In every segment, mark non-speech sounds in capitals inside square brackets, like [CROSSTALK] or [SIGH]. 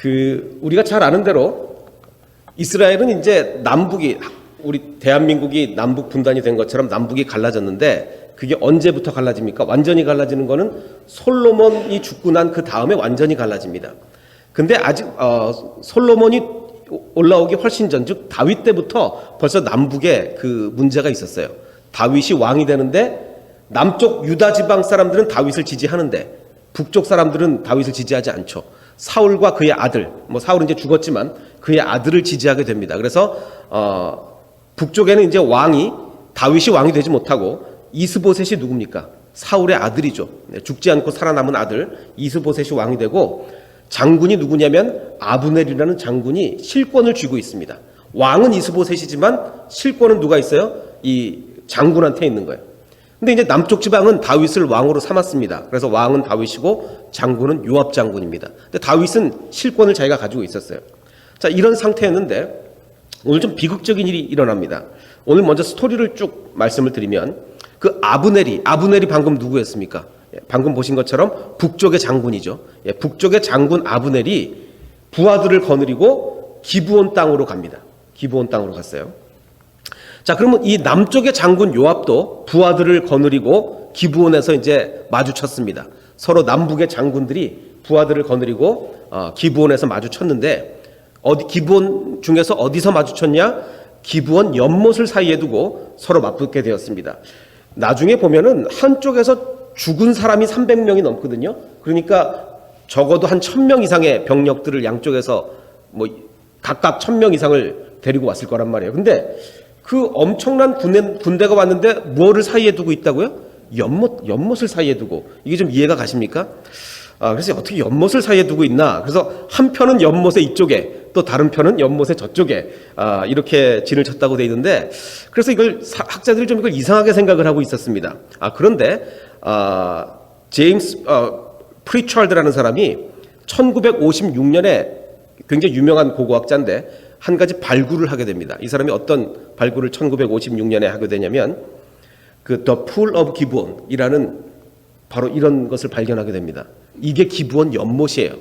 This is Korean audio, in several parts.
그 우리가 잘 아는 대로 이스라엘은 이제 남북이 우리 대한민국이 남북 분단이 된 것처럼 남북이 갈라졌는데 그게 언제부터 갈라집니까? 완전히 갈라지는 거는 솔로몬이 죽고 난 그 다음에 완전히 갈라집니다. 근데 아직 어, 솔로몬이 올라오기 훨씬 전, 즉 다윗 때부터 벌써 남북에 그 문제가 있었어요. 다윗이 왕이 되는데 남쪽 유다 지방 사람들은 다윗을 지지하는데 북쪽 사람들은 다윗을 지지하지 않죠. 사울과 그의 아들, 뭐 사울은 이제 죽었지만 그의 아들을 지지하게 됩니다. 그래서 어, 북쪽에는 이제 왕이 다윗이 왕이 되지 못하고 이스보셋이 누굽니까? 사울의 아들이죠. 네, 죽지 않고 살아남은 아들 이스보셋이 왕이 되고 장군이 누구냐면 아브넬이라는 장군이 실권을 쥐고 있습니다. 왕은 이스보셋이지만 실권은 누가 있어요? 이 장군한테 있는 거예요. 근데 이제 남쪽 지방은 다윗을 왕으로 삼았습니다. 그래서 왕은 다윗이고 장군은 요압 장군입니다. 근데 다윗은 실권을 자기가 가지고 있었어요. 자, 이런 상태였는데 오늘 좀 비극적인 일이 일어납니다. 오늘 먼저 스토리를 쭉 말씀을 드리면 그 아브넬이 아브넬이 방금 누구였습니까? 예, 방금 보신 것처럼 북쪽의 장군이죠. 예, 북쪽의 장군 아브넬이 부하들을 거느리고 기브온 땅으로 갑니다. 기브온 땅으로 갔어요. 자, 그러면 이 남쪽의 장군 요압도 부하들을 거느리고 기브온에서 이제 마주쳤습니다. 서로 남북의 장군들이 부하들을 거느리고 어, 기브온에서 마주쳤는데 어디 기브온 중에서 어디서 마주쳤냐? 기브온 연못을 사이에 두고 서로 맞붙게 되었습니다. 나중에 보면은 한쪽에서 죽은 사람이 300명이 넘거든요. 그러니까 적어도 한 1000명 이상의 병력들을 양쪽에서 뭐 각각 1000명 이상을 데리고 왔을 거란 말이에요. 근데 그 엄청난 군대, 군대가 왔는데 무엇을 사이에 두고 있다고요? 연못, 연못을 사이에 두고. 이게 좀 이해가 가십니까? 아, 그래서 어떻게 연못을 사이에 두고 있나? 그래서 한 편은 연못의 이쪽에, 또 다른 편은 연못의 저쪽에, 아, 이렇게 진을 쳤다고 돼 있는데, 그래서 이걸 사- 학자들이 좀 이걸 이상하게 생각을 하고 있었습니다. 아, 그런데, 아, 제임스, 어, 프리처드라는 사람이 1956년에 굉장히 유명한 고고학자인데, 한 가지 발굴을 하게 됩니다. 이 사람이 어떤 발굴을 1956년에 하게 되냐면 그 The Pool of Gibeon이라는 바로 이런 것을 발견하게 됩니다. 이게 기브온 연못이에요.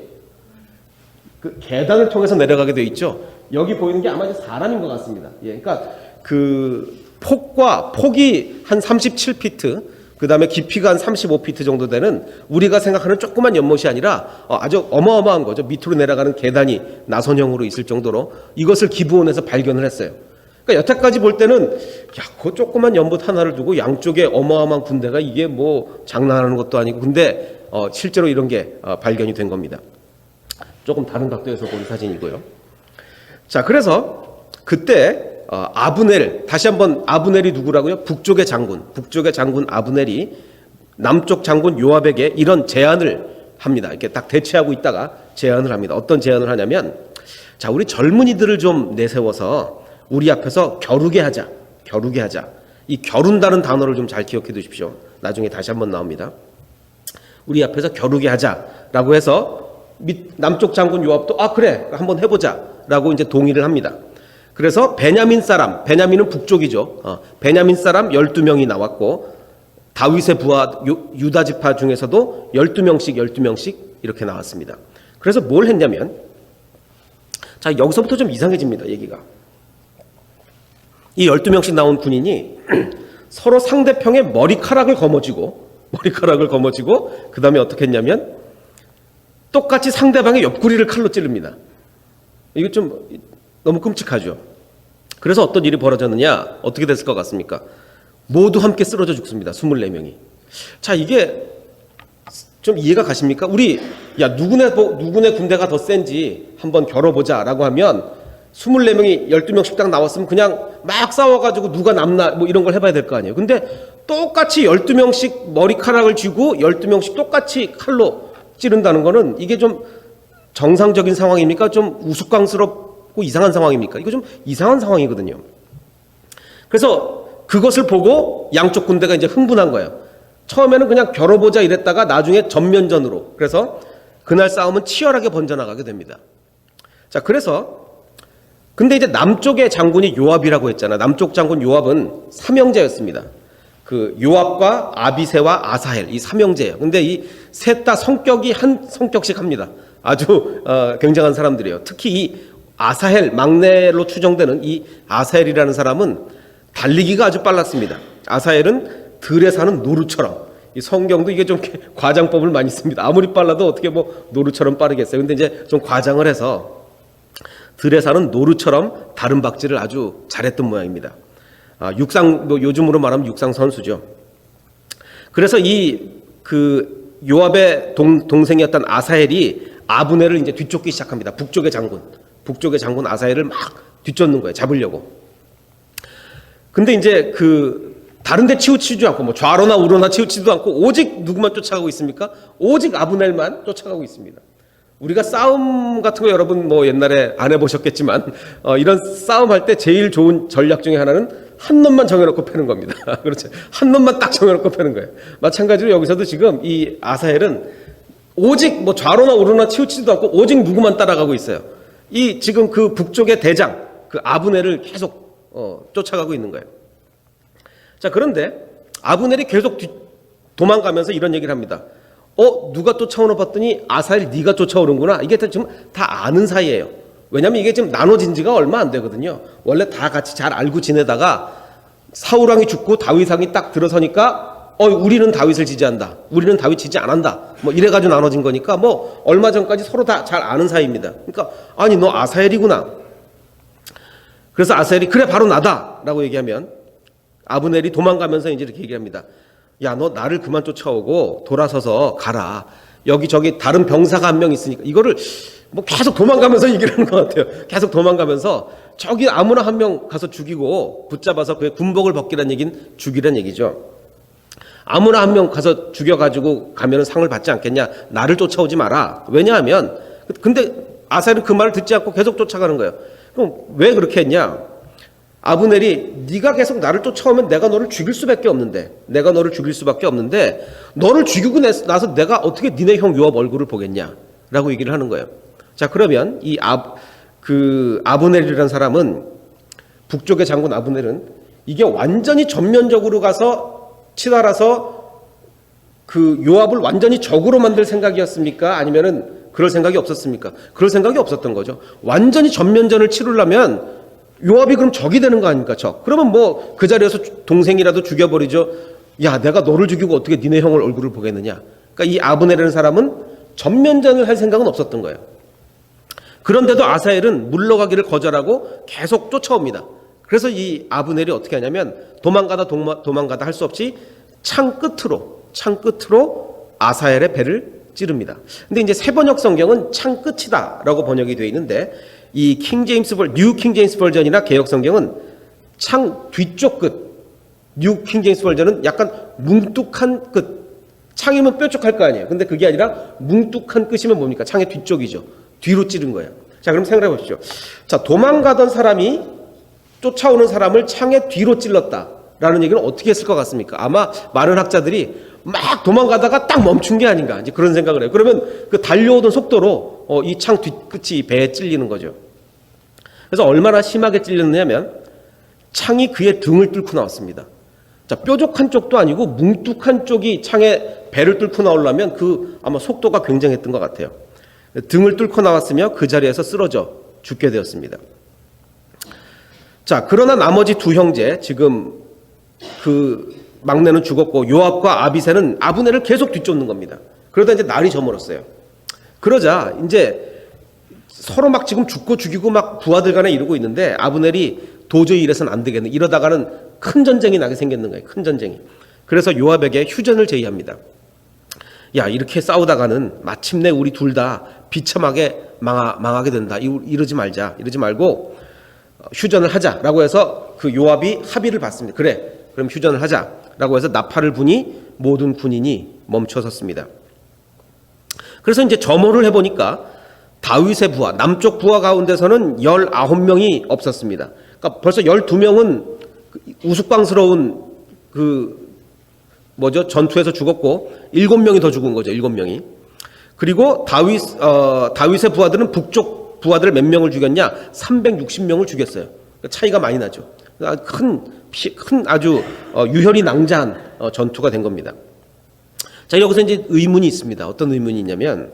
그 계단을 통해서 내려가게 돼 있죠. 여기 보이는 게 아마 사람인 것 같습니다. 예, 그러니까 그 폭과 폭이 한 37피트, 그 다음에 깊이가 한 35피트 정도 되는 우리가 생각하는 조그만 연못이 아니라 어, 아주 어마어마한 거죠. 밑으로 내려가는 계단이 나선형으로 있을 정도로 이것을 기부원에서 발견을 했어요. 그러니까 여태까지 볼 때는 야, 그 조그만 연못 하나를 두고 양쪽에 어마어마한 군대가 이게 뭐 장난하는 것도 아니고 근데 어, 실제로 이런 게 어, 발견이 된 겁니다. 조금 다른 각도에서 본 사진이고요. 자, 그래서 그때 어, 아브넬 다시 한번 아브넬이 누구라고요? 북쪽의 장군, 북쪽의 장군 아브넬이 남쪽 장군 요압에게 이런 제안을 합니다. 이렇게 딱 대치하고 있다가 제안을 합니다. 어떤 제안을 하냐면 자, 우리 젊은이들을 좀 내세워서 우리 앞에서 겨루게 하자. 겨루게 하자. 이 겨룬다는 단어를 좀 잘 기억해 두십시오. 나중에 다시 한번 나옵니다. 우리 앞에서 겨루게 하자라고 해서 밑 남쪽 장군 요압도 아 그래 한번 해보자라고 이제 동의를 합니다. 그래서 베냐민 사람 베냐민은 북쪽이죠. 어, 베냐민 사람 12명이 나왔고 다윗의 부하 유- 유다 지파 중에서도 12명씩 12명씩 이렇게 나왔습니다. 그래서 뭘 했냐면 자 여기서부터 좀 이상해집니다 얘기가 이 12명씩 나온 군인이 [CLEARS THROAT] 서로 상대편의 머리카락을 거머쥐고 머리카락을 거머쥐고 그 다음에 어떻게 했냐면 똑같이 상대방의 옆구리를 칼로 찌릅니다. 이거 좀 너무 끔찍하죠. 그래서 어떤 일이 벌어졌느냐 어떻게 됐을 것 같습니까? 모두 함께 쓰러져 죽습니다. 24명이. 자 이게 좀 이해가 가십니까? 우리 야 누구네 뭐- 누구네 군대가 더 센지 한번 겨뤄 보자라고 하면 24명이 12명씩 딱 나왔으면 그냥 막 싸워 가지고 누가 남나 뭐 이런 걸 해봐야 될 거 아니에요. 근데 똑같이 12명씩 머리카락을 쥐고 12명씩 똑같이 칼로 찌른다는 거는 이게 좀 정상적인 상황입니까? 좀 우스꽝스럽 고 이상한 상황입니까? 이거 좀 이상한 상황이거든요. 그래서 그것을 보고 양쪽 군대가 이제 흥분한 거예요. 처음에는 그냥 겨뤄보자 이랬다가 나중에 전면전으로. 그래서 그날 싸움은 치열하게 번져나가게 됩니다. 자, 그래서 근데 이제 남쪽의 장군이 요압이라고 했잖아. 남쪽 장군 요압은 삼형제였습니다. 그 요압과 아비세와 아사헬 이 삼형제예요. 근데 이 셋 다 성격이 한 성격씩 합니다. 아주 어, 굉장한 사람들이에요. 특히 이 아사헬 막내로 추정되는 이 아사헬이라는 사람은 달리기가 아주 빨랐습니다. 아사헬은 들에 사는 노루처럼 이 성경도 이게 좀 [LAUGHS] 과장법을 많이 씁니다. 아무리 빨라도 어떻게 뭐 노루처럼 빠르겠어요. 근데 이제 좀 과장을 해서 들에 사는 노루처럼 다른 박질을 아주 잘했던 모양입니다. 아, 육상 뭐 요즘으로 말하면 육상 선수죠. 그래서 이 그 요압의 동, 동생이었던 아사헬이 아브넬을 이제 뒤쫓기 시작합니다. 북쪽의 장군, 북쪽의 장군 아사헬을 막 뒤쫓는 거예요. 잡으려고. 근데 이제 그 다른데 치우치지 않고 뭐 좌로나 우로나 치우치지도 않고 오직 누구만 쫓아가고 있습니까? 오직 아브넬만 쫓아가고 있습니다. 우리가 싸움 같은 거 여러분 뭐 옛날에 안 해보셨겠지만 어, 이런 싸움 할 때 제일 좋은 전략 중에 하나는 한 놈만 정해놓고 패는 겁니다. [LAUGHS] 그렇죠. 한 놈만 딱 정해놓고 패는 거예요. 마찬가지로 여기서도 지금 이 아사헬은 오직 뭐 좌로나 우로나 치우치지도 않고 오직 누구만 따라가고 있어요. 이 지금 그 북쪽의 대장 그 아브넬을 계속 어, 쫓아가고 있는 거예요. 자 그런데 아브넬이 계속 뒤- 도망가면서 이런 얘기를 합니다. 어 누가 쫓아오나 봤더니 아사엘 네가 쫓아오는구나. 이게 다 지금 다 아는 사이예요. 왜냐하면 이게 지금 나눠진 지가 얼마 안 되거든요. 원래 다 같이 잘 알고 지내다가 사울 왕이 죽고 다윗 왕이 딱 들어서니까 어 우리는 다윗을 지지한다. 우리는 다윗 지지 안 한다. 뭐 이래 가지고 나눠진 거니까 뭐 얼마 전까지 서로 다 잘 아는 사이입니다. 그러니까 아니 너 아사엘이구나. 그래서 아사엘이 그래 바로 나다라고 얘기하면 아브넬이 도망가면서 이제 이렇게 얘기합니다. 야, 너 나를 그만 쫓아오고 돌아서서 가라. 여기 저기 다른 병사가 한 명 있으니까 이거를 뭐 계속 도망가면서 [LAUGHS] 얘기를 하는 것 같아요. 계속 도망가면서 저기 아무나 한 명 가서 죽이고 붙잡아서 그의 군복을 벗기란 얘기는 죽이란 얘기죠. 아무나 한 명 가서 죽여가지고 가면 상을 받지 않겠냐? 나를 쫓아오지 마라. 왜냐하면 근데 아사엘은 그 말을 듣지 않고 계속 쫓아가는 거예요. 그럼 왜 그렇게 했냐? 아브넬이 네가 계속 나를 쫓아오면 내가 너를 죽일 수밖에 없는데 내가 너를 죽일 수밖에 없는데 너를 죽이고 나서 내가 어떻게 니네 형 요압 얼굴을 보겠냐라고 얘기를 하는 거예요. 자 그러면 이 아 그 아브넬이라는 사람은 북쪽의 장군 아브넬은 이게 완전히 전면적으로 가서 치달아서 그 요압을 완전히 적으로 만들 생각이었습니까? 아니면은 그럴 생각이 없었습니까? 그럴 생각이 없었던 거죠. 완전히 전면전을 치르려면 요압이 그럼 적이 되는 거 아닙니까? 적. 그러면 뭐 그 자리에서 동생이라도 죽여버리죠. 야, 내가 너를 죽이고 어떻게 니네 형을 얼굴을 보겠느냐? 그러니까 이 아브넬이라는 사람은 전면전을 할 생각은 없었던 거예요. 그런데도 아사엘은 물러가기를 거절하고 계속 쫓아옵니다. 그래서 이 아브넬이 어떻게 하냐면 도망가다 도마, 도망가다 할 수 없이 창 끝으로 창 끝으로 아사엘의 배를 찌릅니다. 근데 이제 세 번역 성경은 창 끝이다라고 번역이 되어 있는데 이 킹제임스 벌, 뉴 킹제임스 버전이나 개혁 성경은 창 뒤쪽 끝, 뉴 킹제임스 버전은 약간 뭉뚝한 끝. 창이면 뾰족할 거 아니에요. 근데 그게 아니라 뭉뚝한 끝이면 뭡니까? 창의 뒤쪽이죠. 뒤로 찌른 거예요. 자, 그럼 생각해 보십시오. 자, 도망가던 사람이 쫓아오는 사람을 창의 뒤로 찔렀다. 라는 얘기는 어떻게 했을 것 같습니까? 아마 많은 학자들이 막 도망가다가 딱 멈춘 게 아닌가. 이제 그런 생각을 해요. 그러면 그 달려오던 속도로 어, 이 창 뒤끝이 배에 찔리는 거죠. 그래서 얼마나 심하게 찔렸냐면 창이 그의 등을 뚫고 나왔습니다. 자, 뾰족한 쪽도 아니고 뭉뚝한 쪽이 창에 배를 뚫고 나오려면 그 아마 속도가 굉장했던 것 같아요. 등을 뚫고 나왔으며 그 자리에서 쓰러져 죽게 되었습니다. 자, 그러나 나머지 두 형제 지금 그 막내는 죽었고 요압과 아비세는 아브넬을 계속 뒤쫓는 겁니다. 그러다 이제 날이 저물었어요. 그러자 이제 서로 막 지금 죽고 죽이고 막 부하들 간에 이러고 있는데 아브넬이 도저히 이래서는 안 되겠네. 이러다가는 큰 전쟁이 나게 생겼는 거예요. 큰 전쟁이. 그래서 요압에게 휴전을 제의합니다. 야 이렇게 싸우다가는 마침내 우리 둘 다 비참하게 망하, 망하게 된다. 이- 이러지 말자. 이러지 말고 어, 휴전을 하자라고 해서 그 요압이 합의를 받습니다. 그래, 그럼 휴전을 하자라고 해서 나팔을 부니 모든 군인이 멈춰섰습니다. 그래서 이제 점호를 해보니까 다윗의 부하, 남쪽 부하 가운데서는 19명이 없었습니다. 그러니까 벌써 12명은 우스꽝스러운 그 뭐죠? 전투에서 죽었고 7명이 더 죽은 거죠. 7명이. 그리고 다윗 어, 다윗의 부하들은 북쪽 부하들 몇 명을 죽였냐? 360명을 죽였어요. 그러니까 차이가 많이 나죠. 큰, 피- 큰 아주 어, 유혈이 낭자한 어, 전투가 된 겁니다. 자, 여기서 이제 의문이 있습니다. 어떤 의문이 있냐면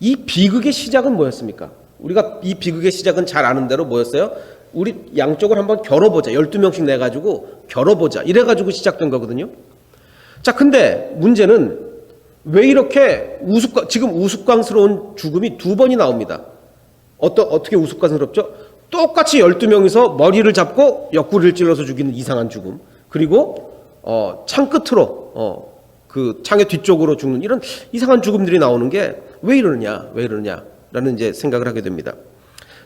이 비극의 시작은 뭐였습니까? 우리가 이 비극의 시작은 잘 아는 대로 뭐였어요? 우리 양쪽을 한번 겨뤄보자. 12명씩 내가지고 겨뤄보자. 이래가지고 시작된 거거든요. 자, 근데 문제는 왜 이렇게 우스꽝, 지금 우스꽝스러운 죽음이 두 번이 나옵니다. 어떠, 어떻게 우스꽝스럽죠? 똑같이 12명이서 머리를 잡고 옆구리를 찔러서 죽이는 이상한 죽음. 그리고, 어, 창 끝으로, 어, 그 창의 뒤쪽으로 죽는 이런 이상한 죽음들이 나오는 게 왜 이러느냐, 왜 이러느냐, 라는 이제 생각을 하게 됩니다.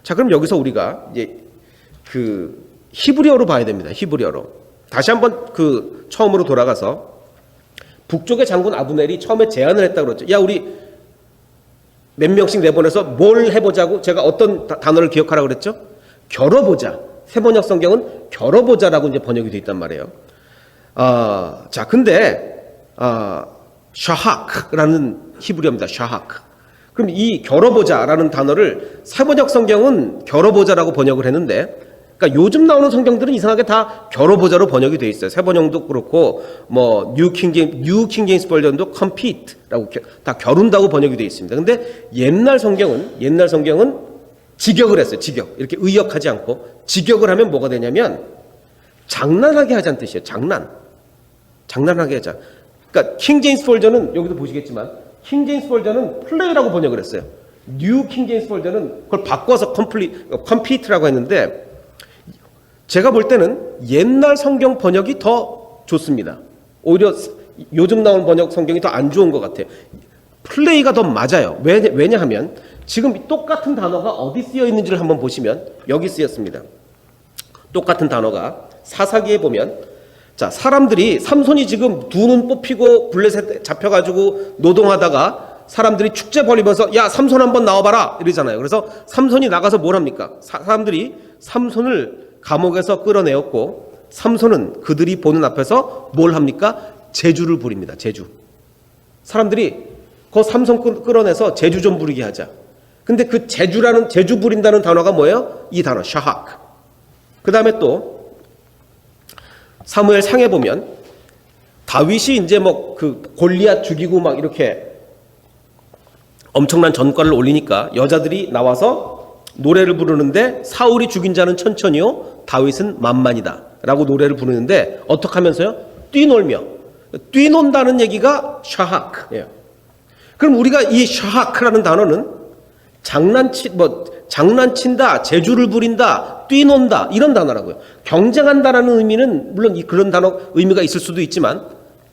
자, 그럼 여기서 우리가 이제 그 히브리어로 봐야 됩니다. 히브리어로. 다시 한번 그 처음으로 돌아가서 북쪽의 장군 아브넬이 처음에 제안을 했다 그랬죠. 야, 우리 몇 명씩 내보내서 뭘 해보자고 제가 어떤 다- 단어를 기억하라 그랬죠? 겨뤄보자. 세번역 성경은 겨뤄보자라고 이제 번역이 돼 있단 말이에요. 아, 자, 근데 아, 샤하크라는 히브리어입니다. 샤하크. 그럼 이 겨뤄보자라는 단어를 세번역 성경은 겨뤄보자라고 번역을 했는데 그러니까 요즘 나오는 성경들은 이상하게 다 겨뤄보자로 번역이 돼 있어요. 세번역도 그렇고 뭐 뉴킹제임스 버전도 compete라고 겨- 다 겨룬다고 번역이 돼 있습니다. 근데 옛날 성경은 옛날 성경은 직역을 했어요. 직역. 이렇게 의역하지 않고 직역을 하면 뭐가 되냐면 장난하게 하자는 뜻이에요. 장난. 장난하게 하자. 그러니까 킹제임스 버전은 여기도 보시겠지만 킹제임스 버전은 플레이라고 번역을 했어요. 뉴 킹제임스 버전은 그걸 바꿔서 컴플리 컴피트라고 했는데 제가 볼 때는 옛날 성경 번역이 더 좋습니다. 오히려 요즘 나온 번역 성경이 더 안 좋은 것 같아요. 플레이가 더 맞아요. 왜, 왜냐하면 지금 이 똑같은 단어가 어디 쓰여 있는지를 한번 보시면 여기 쓰였습니다. 똑같은 단어가 사사기에 보면 자 사람들이 삼손이 지금 두 눈 뽑히고 블레셋 잡혀가지고 노동하다가 사람들이 축제 벌이면서 야 삼손 한번 나와봐라 이러잖아요. 그래서 삼손이 나가서 뭘 합니까? 사, 사람들이 삼손을 감옥에서 끌어내었고 삼손은 그들이 보는 앞에서 뭘 합니까? 제주를 부립니다. 제주. 사람들이 그 삼손 끌- 끌어내서 제주 좀 부리게 하자. 근데 그 제주라는 제주 부린다는 단어가 뭐예요? 이 단어 샤하크. 그 다음에 또 사무엘 상에 보면 다윗이 이제 뭐 그 골리앗 죽이고 막 이렇게 엄청난 전과를 올리니까 여자들이 나와서 노래를 부르는데 사울이 죽인 자는 천천히요 다윗은 만만이다 라고 노래를 부르는데 어떻게 하면서요 뛰놀며 뛰논다는 얘기가 샤하크예요. 그럼 우리가 이 샤하크라는 단어는 장난치 뭐 장난친다, 재주를 부린다, 뛰논다 이런 단어라고요. 경쟁한다라는 의미는 물론 이 그런 단어 의미가 있을 수도 있지만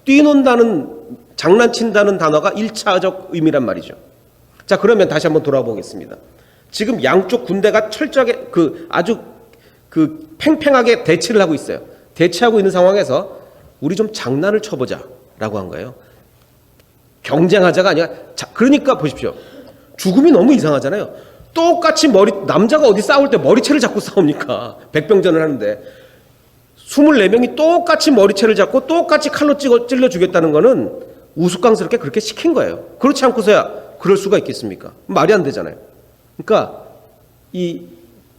뛰논다는 장난친다는 단어가 일차적 의미란 말이죠. 자, 그러면 다시 한번 돌아보겠습니다. 지금 양쪽 군대가 철저하게 그 아주 그 팽팽하게 대치를 하고 있어요. 대치하고 있는 상황에서 우리 좀 장난을 쳐보자라고 한 거예요. 경쟁하자가 아니라 자, 그러니까 보십시오. 죽음이 너무 이상하잖아요. 똑같이 머리 남자가 어디 싸울 때 머리채를 잡고 싸웁니까? [LAUGHS] 백병전을 하는데 24명이 똑같이 머리채를 잡고 똑같이 칼로 찍어 찔러 주겠다는 거는 우스꽝스럽게 그렇게 시킨 거예요. 그렇지 않고서야 그럴 수가 있겠습니까? 말이 안 되잖아요. 그러니까 이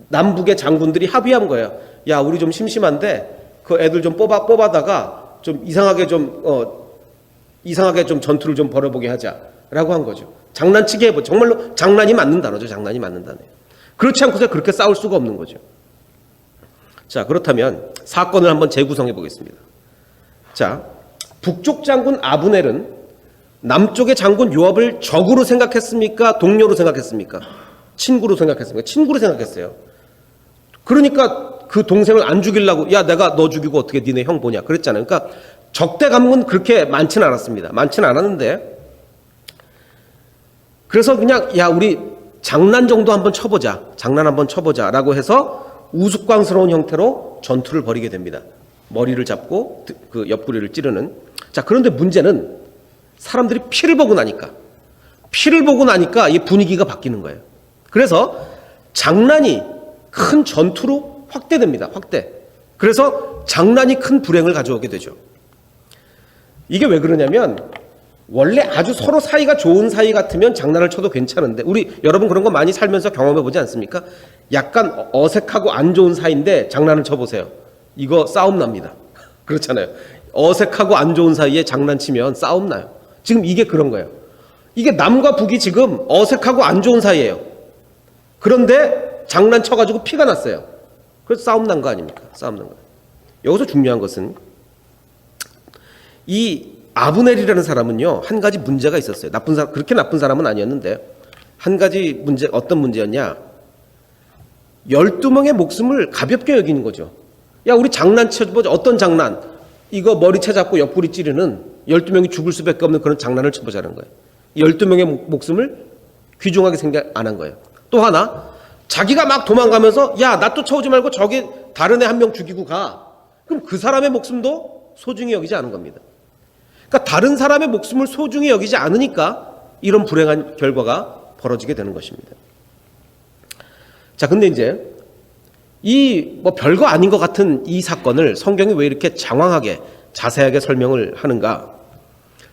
남북의 장군들이 합의한 거예요. 야, 우리 좀 심심한데 그 애들 좀 뽑아 뽑아다가 좀 이상하게 좀 어, 이상하게 좀 전투를 좀 벌여보게 하자라고 한 거죠. 장난치게 해보. 정말로 장난이 맞는 단어죠. 장난이 맞는 단어. 그렇지 않고서 그렇게 싸울 수가 없는 거죠. 자 그렇다면 사건을 한번 재구성해 보겠습니다. 자 북쪽 장군 아브넬은 남쪽의 장군 요압을 적으로 생각했습니까? 동료로 생각했습니까? 친구로 생각했습니까? 친구로 생각했어요. 그러니까 그 동생을 안 죽이려고 야 내가 너 죽이고 어떻게 니네 형 보냐 그랬잖아요. 그러니까 적대감은 그렇게 많지는 않았습니다. 많지는 않았는데 그래서 그냥 야 우리 장난 정도 한번 쳐보자 장난 한번 쳐보자라고 해서 우스꽝스러운 형태로 전투를 벌이게 됩니다. 머리를 잡고 드- 그 옆구리를 찌르는 자 그런데 문제는 사람들이 피를 보고 나니까 피를 보고 나니까 이 분위기가 바뀌는 거예요. 그래서 장난이 큰 전투로 확대됩니다. 확대. 그래서 장난이 큰 불행을 가져오게 되죠. 이게 왜 그러냐면 원래 아주 서로 사이가 좋은 사이 같으면 장난을 쳐도 괜찮은데 우리 여러분 그런 거 많이 살면서 경험해 보지 않습니까? 약간 어색하고 안 좋은 사이인데 장난을 쳐 보세요. 이거 싸움 납니다. [LAUGHS] 그렇잖아요. 어색하고 안 좋은 사이에 장난치면 싸움 나요. 지금 이게 그런 거예요. 이게 남과 북이 지금 어색하고 안 좋은 사이예요. 그런데 장난쳐가지고 피가 났어요. 그래서 싸움 난 거 아닙니까? 싸움 난 거. 여기서 중요한 것은 이 아브넬이라는 사람은요 한 가지 문제가 있었어요. 나쁜 사람 그렇게 나쁜 사람은 아니었는데 한 가지 문제 어떤 문제였냐? 12명의 목숨을 가볍게 여기는 거죠. 야, 우리 장난쳐보자. 어떤 장난? 이거 머리채 잡고 옆구리 찌르는 12명이 죽을 수밖에 없는 그런 장난을 쳐보자는 거예요. 12명의 목숨을 귀중하게 생각 안 한 거예요. 또 하나, 자기가 막 도망가면서 야, 나 쫓아오지 말고 저기 다른 애 한 명 죽이고 가. 그럼 그 사람의 목숨도 소중히 여기지 않은 겁니다. 그러니까 다른 사람의 목숨을 소중히 여기지 않으니까 이런 불행한 결과가 벌어지게 되는 것입니다. 자, 근데 이제 이 뭐 별거 아닌 것 같은 이 사건을 성경이 왜 이렇게 장황하게 자세하게 설명을 하는가?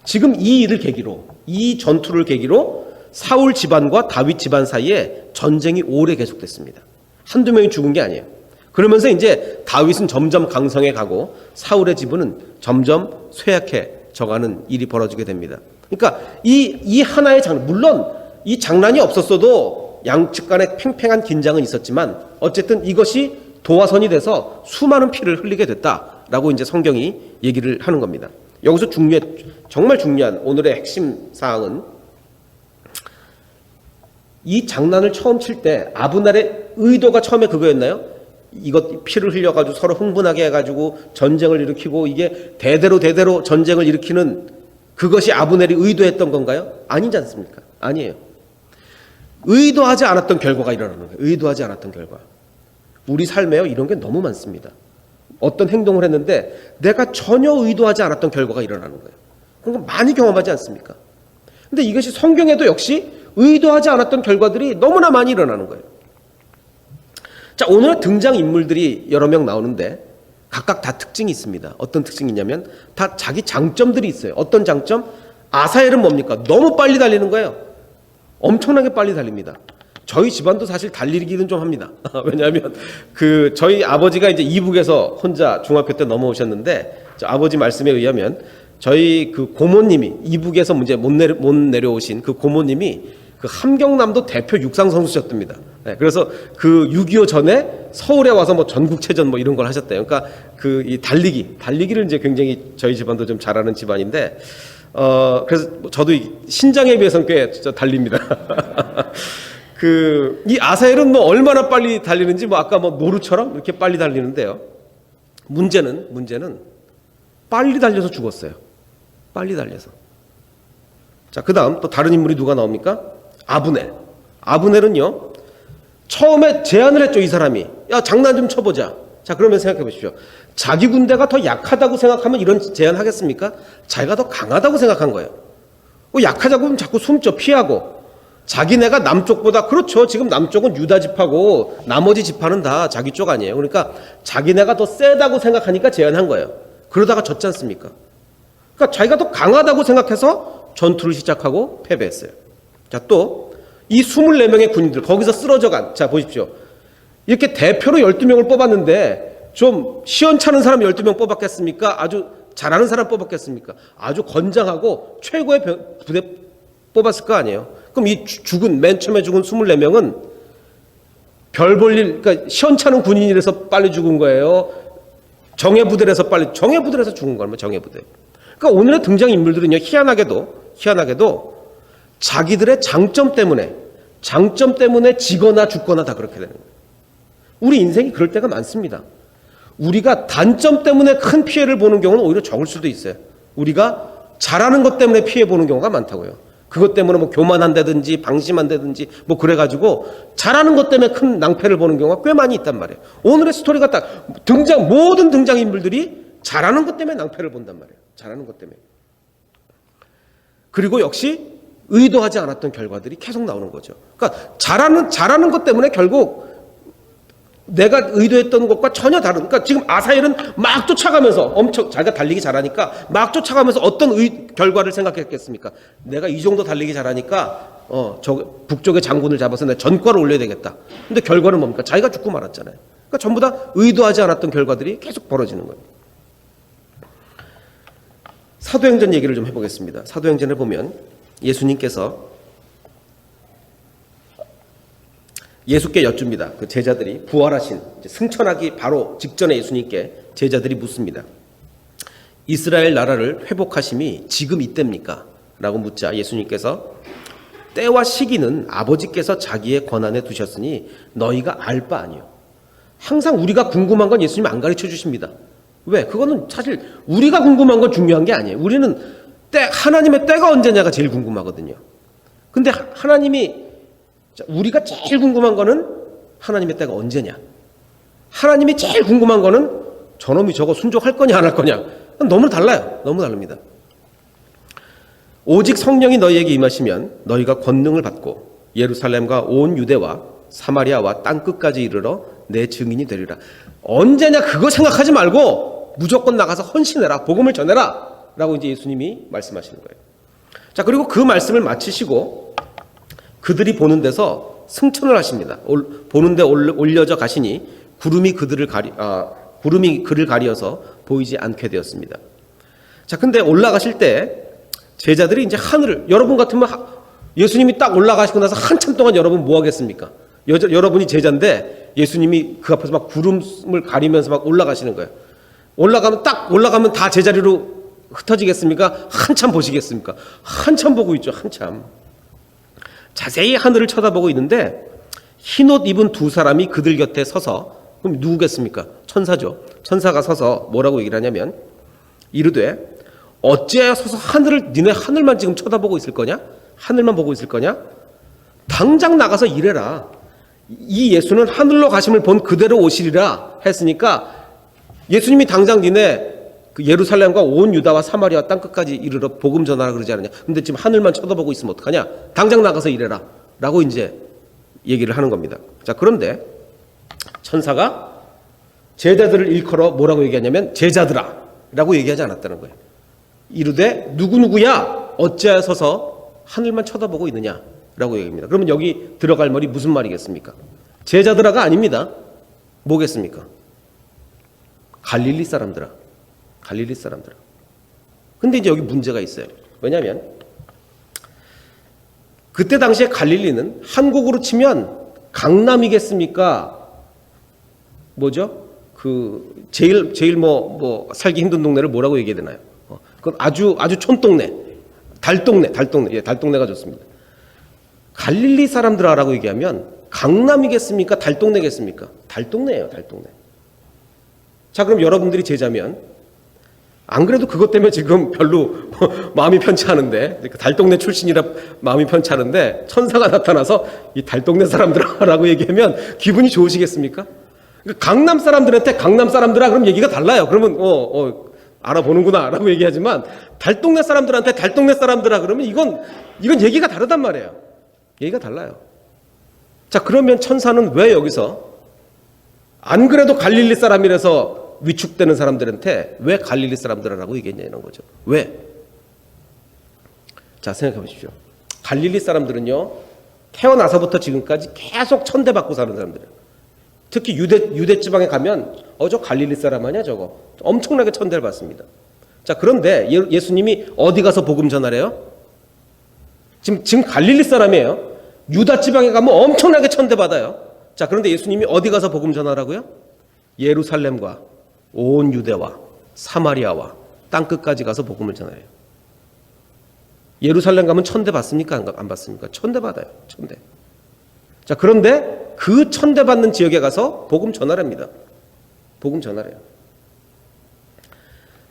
지금 이 일을 계기로 이 전투를 계기로 사울 집안과 다윗 집안 사이에 전쟁이 오래 계속됐습니다. 한두 명이 죽은 게 아니에요. 그러면서 이제 다윗은 점점 강성해 가고 사울의 지분은 점점 쇠약해 져가는 일이 벌어지게 됩니다. 그러니까 이, 이 하나의 장난, 물론 이 장난이 없었어도 양측 간에 팽팽한 긴장은 있었지만 어쨌든 이것이 도화선이 돼서 수많은 피를 흘리게 됐다라고 이제 성경이 얘기를 하는 겁니다. 여기서 중요해, 정말 중요한 오늘의 핵심 사항은 이 장난을 처음 칠 때 아브날의 의도가 처음에 그거였나요? 이것 피를 흘려가지고 서로 흥분하게 해가지고 전쟁을 일으키고 이게 대대로 대대로 전쟁을 일으키는 그것이 아브넬이 의도했던 건가요? 아니지 않습니까? 아니에요. 의도하지 않았던 결과가 일어나는 거예요. 의도하지 않았던 결과. 우리 삶에요 이런 게 너무 많습니다. 어떤 행동을 했는데 내가 전혀 의도하지 않았던 결과가 일어나는 거예요. 그런 거 많이 경험하지 않습니까? 근데 이것이 성경에도 역시 의도하지 않았던 결과들이 너무나 많이 일어나는 거예요. 자, 오늘 등장 인물들이 여러 명 나오는데 각각 다 특징이 있습니다. 어떤 특징이 있냐면 다 자기 장점들이 있어요. 어떤 장점? 아사엘은 뭡니까? 너무 빨리 달리는 거예요. 엄청나게 빨리 달립니다. 저희 집안도 사실 달리기는 좀 합니다. [LAUGHS] 왜냐하면 그 저희 아버지가 이제 이북에서 혼자 중학교 때 넘어오셨는데 저 아버지 말씀에 의하면 저희 그 고모님이 이북에서 이제 못, 내려, 못 내려오신 그 고모님이 그 함경남도 대표 육상 선수셨답니다. 네, 그래서 그 6.25 전에 서울에 와서 뭐 전국체전 뭐 이런 걸 하셨대요. 그러니까 그 이 달리기, 달리기를 이제 굉장히 저희 집안도 좀 잘하는 집안인데 어 그래서 저도 이 신장에 비해서는 꽤 진짜 달립니다. [LAUGHS] 그 이 아사엘은 뭐 얼마나 빨리 달리는지 뭐 아까 뭐 노루처럼 이렇게 빨리 달리는데요. 문제는 문제는 빨리 달려서 죽었어요. 빨리 달려서. 자, 그 다음 또 다른 인물이 누가 나옵니까? 아브넬. 아브넬은요. 처음에 제안을 했죠, 이 사람이. 야, 장난 좀 쳐보자. 자, 그러면 생각해 보십시오. 자기 군대가 더 약하다고 생각하면 이런 제안 하겠습니까? 자기가 더 강하다고 생각한 거예요. 뭐 약하자고 하면 자꾸 숨죠, 피하고. 자기네가 남쪽보다, 그렇죠. 지금 남쪽은 유다 집하고 나머지 집파는 다 자기 쪽 아니에요. 그러니까 자기네가 더 세다고 생각하니까 제안한 거예요. 그러다가 졌지 않습니까? 그러니까 자기가 더 강하다고 생각해서 전투를 시작하고 패배했어요. 자, 또, 이 24명의 군인들, 거기서 쓰러져 간, 자, 보십시오. 이렇게 대표로 12명을 뽑았는데, 좀 시원찮은 사람 12명 뽑았겠습니까? 아주 잘하는 사람 뽑았겠습니까? 아주 건장하고 최고의 병- 부대 뽑았을 거 아니에요? 그럼 이 죽- 죽은, 맨 처음에 죽은 24명은 별 볼 일, 그러니까 시원찮은 군인이라서 빨리 죽은 거예요? 정예부대에서 빨리, 정예부대에서 죽은 거예요, 정예부대. 그러니까 오늘의 등장 인물들은요, 희한하게도, 희한하게도 자기들의 장점 때문에, 장점 때문에 지거나 죽거나 다 그렇게 되는 거예요. 우리 인생이 그럴 때가 많습니다. 우리가 단점 때문에 큰 피해를 보는 경우는 오히려 적을 수도 있어요. 우리가 잘하는 것 때문에 피해 보는 경우가 많다고요. 그것 때문에 뭐 교만한다든지 방심한다든지 뭐 그래가지고 잘하는 것 때문에 큰 낭패를 보는 경우가 꽤 많이 있단 말이에요. 오늘의 스토리가 딱 등장 모든 등장 인물들이 잘하는 것 때문에 낭패를 본단 말이에요. 잘하는 것 때문에. 그리고 역시 의도하지 않았던 결과들이 계속 나오는 거죠. 그러니까 잘하는 잘하는 것 때문에 결국 내가 의도했던 것과 전혀 다른. 그러니까 지금 아사엘은 막 쫓아가면서 엄청 자기가 달리기 잘하니까 막 쫓아가면서 어떤 의, 결과를 생각했겠습니까? 내가 이 정도 달리기 잘하니까 어 저 북쪽의 장군을 잡아서 내 전과를 올려야 되겠다. 근데 결과는 뭡니까? 자기가 죽고 말았잖아요. 그러니까 전부 다 의도하지 않았던 결과들이 계속 벌어지는 거예요. 사도행전 얘기를 좀 해보겠습니다. 사도행전에 보면 예수님께서 예수께 여쭙니다. 그 제자들이 부활하신 승천하기 바로 직전에 예수님께 제자들이 묻습니다. 이스라엘 나라를 회복하심이 지금 이때입니까? 라고 묻자 예수님께서 때와 시기는 아버지께서 자기의 권한에 두셨으니 너희가 알 바 아니요. 항상 우리가 궁금한 건 예수님 안 가르쳐 주십니다. 왜? 그거는 사실 우리가 궁금한 건 중요한 게 아니에요. 우리는 때 하나님의 때가 언제냐가 제일 궁금하거든요. 근데 하- 하나님이 자, 우리가 제일 궁금한 거는 하나님의 때가 언제냐. 하나님이 제일 궁금한 거는 저놈이 저거 순종할 거냐 안 할 거냐. 너무 달라요. 너무 다릅니다. 오직 성령이 너희에게 임하시면 너희가 권능을 받고 예루살렘과 온 유대와 사마리아와 땅 끝까지 이르러 내 증인이 되리라. 언제냐 그거 생각하지 말고 무조건 나가서 헌신해라. 복음을 전해라. 라고 이제 예수님이 말씀하시는 거예요. 자, 그리고 그 말씀을 마치시고 그들이 보는 데서 승천을 하십니다. 올- 보는데 올- 올려져 가시니 구름이 그들을 가리 아, 구름이 그를 가리어서 보이지 않게 되었습니다. 자, 근데 올라가실 때 제자들이 이제 하늘을 여러분 같으면 하- 예수님이 딱 올라가시고 나서 한참 동안 여러분 뭐 하겠습니까? 여자, 여러분이 제자인데 예수님이 그 앞에서 막 구름을 가리면서 막 올라가시는 거예요. 올라가면 딱 올라가면 다 제자리로 흩어지겠습니까? 한참 보시겠습니까? 한참 보고 있죠. 한참. 자세히 하늘을 쳐다보고 있는데 흰 옷 입은 두 사람이 그들 곁에 서서 그럼 누구겠습니까? 천사죠. 천사가 서서 뭐라고 얘기를 하냐면 이르되 어찌하여 서서 하늘을 니네 하늘만 지금 쳐다보고 있을 거냐? 하늘만 보고 있을 거냐? 당장 나가서 일해라. 이 예수는 하늘로 가심을 본 그대로 오시리라 했으니까 예수님이 당장 니네 그 예루살렘과 온 유다와 사마리아 땅 끝까지 이르러 복음 전하라 그러지 않느냐. 근데 지금 하늘만 쳐다보고 있으면 어떡하냐? 당장 나가서 일해라. 라고 이제 얘기를 하는 겁니다. 자, 그런데 천사가 제자들을 일컬어 뭐라고 얘기하냐면 제자들아 라고 얘기하지 않았다는 거예요. 이르되 누구누구야 어찌하여 서서 하늘만 쳐다보고 있느냐 라고 얘기합니다. 그러면 여기 들어갈 말이 무슨 말이겠습니까? 제자들아가 아닙니다. 뭐겠습니까? 갈릴리 사람들아. 갈릴리 사람들아. 근데 이제 여기 문제가 있어요. 왜냐하면 그때 당시에 갈릴리는 한국으로 치면 강남이겠습니까? 뭐죠? 그 제일 제일 뭐뭐 살기 힘든 동네를 뭐라고 얘기해야 되나요? 어, 그건 아주 아주 촌동네, 달동네, 달동네, 예, 달동네가 좋습니다. 갈릴리 사람들아라고 얘기하면 강남이겠습니까? 달동네겠습니까? 달동네예요, 달동네. 자, 그럼 여러분들이 제자면 안 그래도 그것 때문에 지금 별로 [LAUGHS] 마음이 편치 않은데 그 달동네 출신이라 마음이 편치 않은데 천사가 나타나서 이 달동네 사람들아라고 [LAUGHS] 얘기하면 기분이 좋으시겠습니까? 그러니까 강남 사람들한테 강남 사람들아 그럼 얘기가 달라요. 그러면 어, 어 알아보는구나라고 얘기하지만 달동네 사람들한테 달동네 사람들아 그러면 이건 이건 얘기가 다르단 말이에요. 얘기가 달라요. 자 그러면 천사는 왜 여기서 안 그래도 갈릴리 사람이라서 위축되는 사람들한테 왜 갈릴리 사람들이라고 얘기했냐는 거죠. 왜? 자, 생각해 보십시오. 갈릴리 사람들은요, 태어나서부터 지금까지 계속 천대받고 사는 사람들이에요. 특히 유대, 유대 지방에 가면, 어, 저 갈릴리 사람 아니야, 저거. 엄청나게 천대를 받습니다. 자, 그런데 예- 예수님이 어디 가서 복음 전하래요? 지금, 지금 갈릴리 사람이에요. 유다 지방에 가면 엄청나게 천대받아요. 자, 그런데 예수님이 어디 가서 복음 전하라고요? 예루살렘과 온 유대와 사마리아와 땅 끝까지 가서 복음을 전해요. 예루살렘 가면 천대 받습니까? 안 받습니까? 천대 받아요. 천대. 자, 그런데 그 천대 받는 지역에 가서 복음 전하랍니다. 복음 전하래요.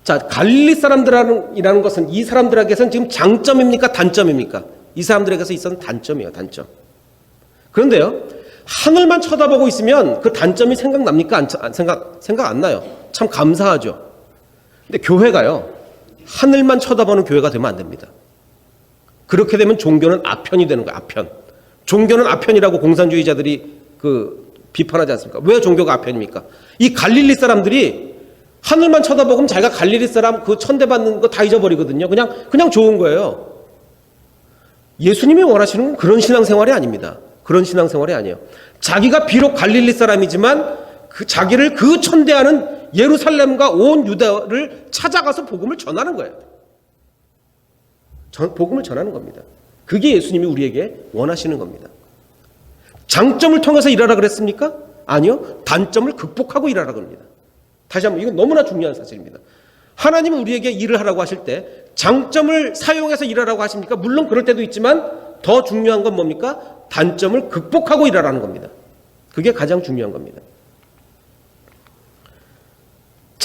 자, 갈릴리 사람들이라는 것은 이 사람들에게서는 지금 장점입니까? 단점입니까? 이 사람들에게서 있어는 단점이에요, 단점. 그런데요, 하늘만 쳐다보고 있으면 그 단점이 생각납니까? 안, 안- 생각, 생각 안 나요. 참 감사하죠. 근데 교회가요, 하늘만 쳐다보는 교회가 되면 안 됩니다. 그렇게 되면 종교는 아편이 되는 거예요, 아편. 종교는 아편이라고 공산주의자들이 그 비판하지 않습니까? 왜 종교가 아편입니까? 이 갈릴리 사람들이 하늘만 쳐다보면 자기가 갈릴리 사람 그 천대 받는 거 다 잊어버리거든요. 그냥, 그냥 좋은 거예요. 예수님이 원하시는 건 그런 신앙생활이 아닙니다. 그런 신앙생활이 아니에요. 자기가 비록 갈릴리 사람이지만 그 자기를 그 천대하는 예루살렘과 온 유다를 찾아가서 복음을 전하는 거예요. 전- 복음을 전하는 겁니다. 그게 예수님이 우리에게 원하시는 겁니다. 장점을 통해서 일하라 그랬습니까? 아니요. 단점을 극복하고 일하라 그럽니다. 다시 한번 이건 너무나 중요한 사실입니다. 하나님은 우리에게 일을 하라고 하실 때 장점을 사용해서 일하라고 하십니까? 물론 그럴 때도 있지만 더 중요한 건 뭡니까? 단점을 극복하고 일하라는 겁니다. 그게 가장 중요한 겁니다.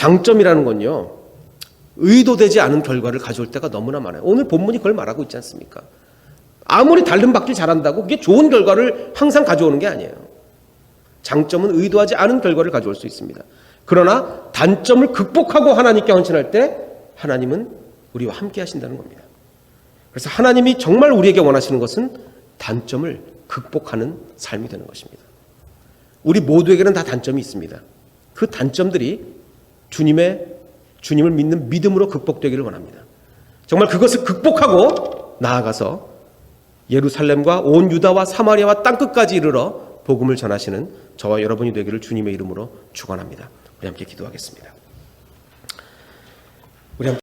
장점이라는 건요. 의도되지 않은 결과를 가져올 때가 너무나 많아요. 오늘 본문이 그걸 말하고 있지 않습니까? 아무리 달름 받기 잘한다고 그게 좋은 결과를 항상 가져오는 게 아니에요. 장점은 의도하지 않은 결과를 가져올 수 있습니다. 그러나 단점을 극복하고 하나님께 헌신할 때 하나님은 우리와 함께 하신다는 겁니다. 그래서 하나님이 정말 우리에게 원하시는 것은 단점을 극복하는 삶이 되는 것입니다. 우리 모두에게는 다 단점이 있습니다. 그 단점들이 주님의 주님을 믿는 믿음으로 극복되기를 원합니다. 정말 그것을 극복하고 나아가서 예루살렘과 온 유다와 사마리아와 땅 끝까지 이르러 복음을 전하시는 저와 여러분이 되기를 주님의 이름으로 축원합니다. 우리 함께 기도하겠습니다.